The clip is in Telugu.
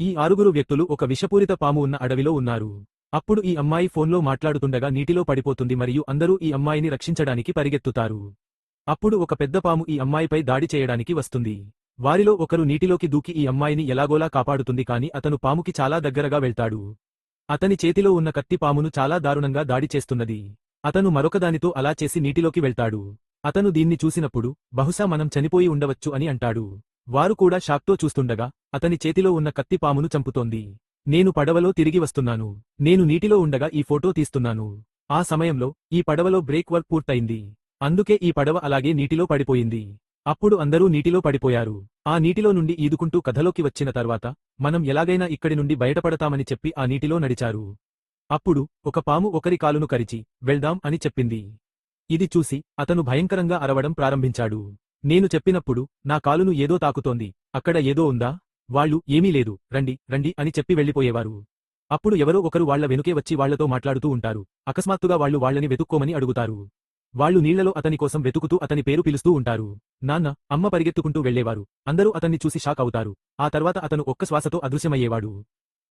ఈ ఆరుగురు వ్యక్తులు ఒక విషపూరిత పాము ఉన్న అడవిలో ఉన్నారు. అప్పుడు ఈ అమ్మాయి ఫోన్లో మాట్లాడుతుండగా నీటిలో పడిపోతుంది మరియు అందరూ ఈ అమ్మాయిని రక్షించడానికి పరిగెత్తుతారు. అప్పుడు ఒక పెద్ద పాము ఈ అమ్మాయిపై దాడి చేయడానికి వస్తుంది. వారిలో ఒకరు నీటిలోకి దూకి ఈ అమ్మాయిని ఎలాగోలా కాపాడుతుంది కాని అతను పాముకి చాలా దగ్గరగా వెళ్తాడు. అతని చేతిలో ఉన్న కత్తి పామును చాలా దారుణంగా దాడి చేస్తున్నది. అతను మరొకదానితో అలా చేసి నీటిలోకి వెళ్తాడు. అతను దీన్ని చూసినప్పుడు బహుశా మనం చనిపోయి ఉండవచ్చు అని అంటాడు. వారు కూడా షాక్తో చూస్తుండగా అతని చేతిలో ఉన్న కత్తి పామును చంపుతోంది. నేను పడవలో తిరిగి వస్తున్నాను. నేను నీటిలో ఉండగా ఈ ఫోటో తీస్తున్నాను. ఆ సమయంలో ఈ పడవలో బ్రేక్ వర్క్ పూర్తయింది. అందుకే ఈ పడవ అలాగే నీటిలో పడిపోయింది. అప్పుడు అందరూ నీటిలో పడిపోయారు. ఆ నీటిలో నుండి ఈదుకుంటూ కథలోకి వచ్చిన తర్వాత మనం ఎలాగైనా ఇక్కడి నుండి బయటపడతామని చెప్పి ఆ నీటిలో నడిచారు. అప్పుడు ఒక పాము ఒకరి కాలును కరిచి వెళ్దాం అని చెప్పింది. ఇది చూసి అతను భయంకరంగా అరవడం ప్రారంభించాడు. నేను చెప్పినప్పుడు నా కాలును ఏదో తాకుతోంది. అక్కడ ఏదో ఉందా? వాళ్ళు ఏమీ లేదు. రండి రండి అని చెప్పి వెళ్ళిపోయేవారు. అప్పుడు ఎవరో ఒకరు వాళ్ళ వెనుకే వచ్చి వాళ్ళతో మాట్లాడుతూ ఉంటారు. అకస్మాత్తుగా వాళ్ళు వాళ్ళని వెతుక్కోమని అడుగుతారు. వాళ్ళు నీళ్ళలో అతని కోసం వెతుకుతూ అతని పేరు పిలుస్తూ ఉంటారు. నాన్న అమ్మ పరిగెత్తుకుంటూ వెళ్ళేవారు అందరూ అతన్ని చూసి షాక్ అవుతారు. ఆ తర్వాత అతను ఒక్క శ్వాసతో అదృశ్యమయ్యేవాడు.